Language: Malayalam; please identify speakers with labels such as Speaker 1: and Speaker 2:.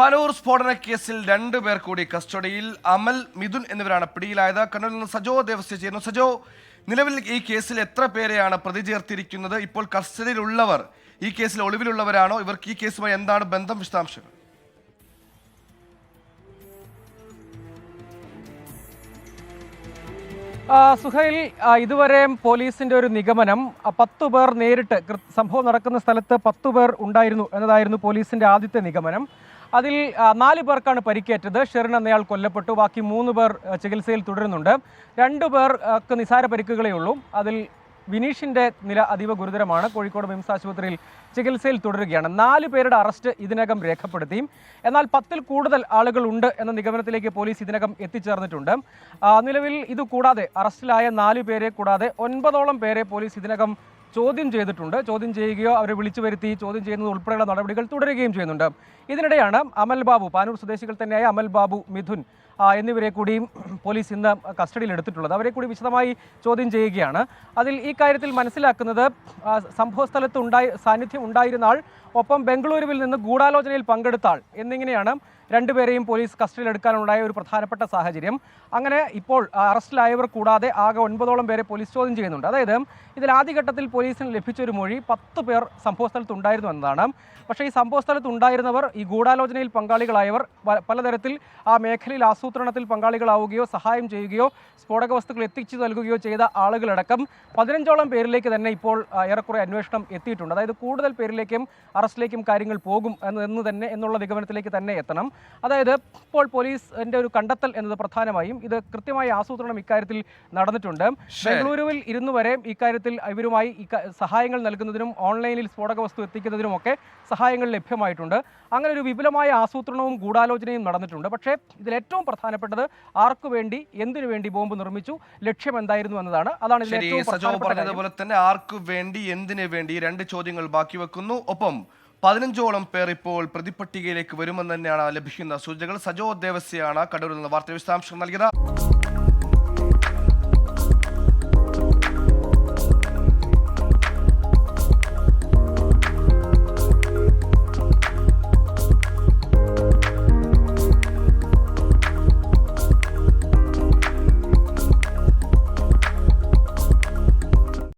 Speaker 1: പനൂർ സ്ഫോടന കേസിൽ രണ്ടു പേർ കൂടി കസ്റ്റഡിയിൽ. അമൽ മിഥുൻ എന്നിവരാണ് പിടിയിലായത്. കണ്ണൂരിൽ നിന്ന് സജോ ദേവസ്യ ചെയ്യുന്നു. സജോ നിലവിൽ ഈ കേസിൽ എത്ര പേരെയാണ് പ്രതി ചേർത്തിരിക്കുന്നത്? ഇപ്പോൾ കസ്റ്റഡിയിലുള്ളവർ ഈ കേസിൽ ഒളിവിലുള്ളവരാണോ? ഇവർക്ക് ഈ കേസുമായി എന്താണ് ബന്ധം? വിശദാംശങ്ങൾ.
Speaker 2: സുഹൈൽ ഇതുവരെയും പോലീസിന്റെ ഒരു നിഗമനം പത്തു പേർ നേരിട്ട് സംഭവം നടക്കുന്ന സ്ഥലത്ത് പത്തു പേർ ഉണ്ടായിരുന്നു എന്നതായിരുന്നു പോലീസിന്റെ ആദ്യത്തെ നിഗമനം. അതിൽ നാല് പേർക്കാണ് പരിക്കേറ്റത്. ഷെറിൻ എന്നയാൾ കൊല്ലപ്പെട്ടു. ബാക്കി മൂന്ന് പേർ ചികിത്സയിൽ തുടരുന്നുണ്ട്. രണ്ടു പേർക്ക് നിസാര പരിക്കുകളേ ഉള്ളൂ. അതിൽ വിനീഷിന്റെ നില അതീവ ഗുരുതരമാണ്. കോഴിക്കോട് മിംസ് ആശുപത്രിയിൽ ചികിത്സയിൽ തുടരുകയാണ്. നാല് പേരുടെ അറസ്റ്റ് ഇതിനകം രേഖപ്പെടുത്തി. എന്നാൽ പത്തിൽ കൂടുതൽ ആളുകൾ ഉണ്ട് എന്ന നിഗമനത്തിലേക്ക് പോലീസ് ഇതിനകം എത്തിച്ചേർന്നിട്ടുണ്ട്. നിലവിൽ ഇത് കൂടാതെ അറസ്റ്റിലായ നാല് പേരെ കൂടാതെ ഒൻപതോളം പേരെ പോലീസ് ഇതിനകം ചോദ്യം ചെയ്തിട്ടുണ്ട്. ചോദ്യം ചെയ്യുകയോ അവരെ വിളിച്ചു വരുത്തി ചോദ്യം ചെയ്യുന്നത് ഉൾപ്പെടെയുള്ള നടപടികൾ തുടരുകയും ചെയ്യുന്നുണ്ട്. ഇതിനിടെയാണ് അമൽ ബാബു പാനൂർ സ്വദേശികൾ തന്നെയായ അമൽ ബാബു മിഥുൻ എന്നിവരെ കൂടിയും പോലീസ് ഇന്ന് കസ്റ്റഡിയിൽ എടുത്തിട്ടുള്ളത്. അവരെ കൂടി വിശദമായി ചോദ്യം ചെയ്യുകയാണ്. അതിൽ ഈ കാര്യത്തിൽ മനസ്സിലാക്കുന്നത് സംഭവ സ്ഥലത്ത് ഉണ്ടായി സാന്നിധ്യം ഉണ്ടായിരുന്ന ആൾ ഒപ്പം ബംഗളൂരുവിൽ നിന്ന് ഗൂഢാലോചനയിൽ പങ്കെടുത്ത ആൾ എന്നിങ്ങനെയാണ് രണ്ടുപേരെയും പോലീസ് കസ്റ്റഡിയിലെടുക്കാനുണ്ടായ ഒരു പ്രധാനപ്പെട്ട സാഹചര്യം. അങ്ങനെ ഇപ്പോൾ അറസ്റ്റിലായവർ കൂടാതെ ആകെ ഒൻപതോളം പേരെ പോലീസ് ചോദ്യം ചെയ്യുന്നുണ്ട്. അതായത് ഇതിൽ ആദ്യഘട്ടത്തിൽ പോലീസിന് ലഭിച്ച ഒരു മൊഴി പത്ത് പേർ സംഭവ സ്ഥലത്ത് ഉണ്ടായിരുന്നു എന്നതാണ്. പക്ഷേ ഈ സംഭവ സ്ഥലത്ത് ഉണ്ടായിരുന്നവർ ഈ ഗൂഢാലോചനയിൽ പങ്കാളികളായവർ പലതരത്തിൽ ആ മേഖലയിൽ ആസൂത്രണത്തിൽ പങ്കാളികളാവുകയോ സഹായം ചെയ്യുകയോ സ്ഫോടക വസ്തുക്കൾ എത്തിച്ചു നൽകുകയോ ചെയ്ത ആളുകളടക്കം പതിനഞ്ചോളം പേരിലേക്ക് തന്നെ ഇപ്പോൾ ഏറെക്കുറെ അന്വേഷണം എത്തിയിട്ടുണ്ട്. അതായത് കൂടുതൽ പേരിലേക്കും അറസ്റ്റിലേക്കും കാര്യങ്ങൾ പോകും എന്ന് എന്ന് തന്നെ എന്നുള്ള നിഗമനത്തിലേക്ക് തന്നെ എത്തണം. അതായത് ഇപ്പോൾ പോലീസിന്റെ ഒരു കണ്ടെത്തൽ എന്നത് പ്രധാനമായും ഇത് കൃത്യമായ ആസൂത്രണം ഇക്കാര്യത്തിൽ നടന്നിട്ടുണ്ട്. ബംഗളൂരുവിൽ ഇരുന്നു വരെ ഇക്കാര്യത്തിൽ ഇവരുമായി സഹായങ്ങൾ നൽകുന്നതിനും ഓൺലൈനിൽ സ്ഫോടക വസ്തു എത്തിക്കുന്നതിനുമൊക്കെ സഹായങ്ങൾ ലഭ്യമായിട്ടുണ്ട്. അങ്ങനെ ഒരു വിപുലമായ ആസൂത്രണവും ഗൂഢാലോചനയും നടന്നിട്ടുണ്ട്. പക്ഷേ ഇതിൽ ഏറ്റവും പ്രധാനപ്പെട്ടത് ആർക്കു വേണ്ടി എന്തിനു വേണ്ടി ബോംബ് നിർമ്മിച്ചു ലക്ഷ്യം എന്തായിരുന്നു എന്നതാണ്. അതാണ്
Speaker 1: പറഞ്ഞതുപോലെ തന്നെ ആർക്കു വേണ്ടി എന്തിനു വേണ്ടി രണ്ട് ചോദ്യങ്ങൾ ബാക്കി വെക്കുന്നു. ഒപ്പം പതിനഞ്ചോളം പേർ ഇപ്പോൾ പ്രതിപട്ടികയിലേക്ക് വരുമെന്ന് തന്നെയാണ് ലഭിക്കുന്ന സൂചനകൾ. സജോ ദേവസ്യാണ് കടൂരിൽ നിന്ന് വാർത്ത വിശദാംശം നൽകിയത്.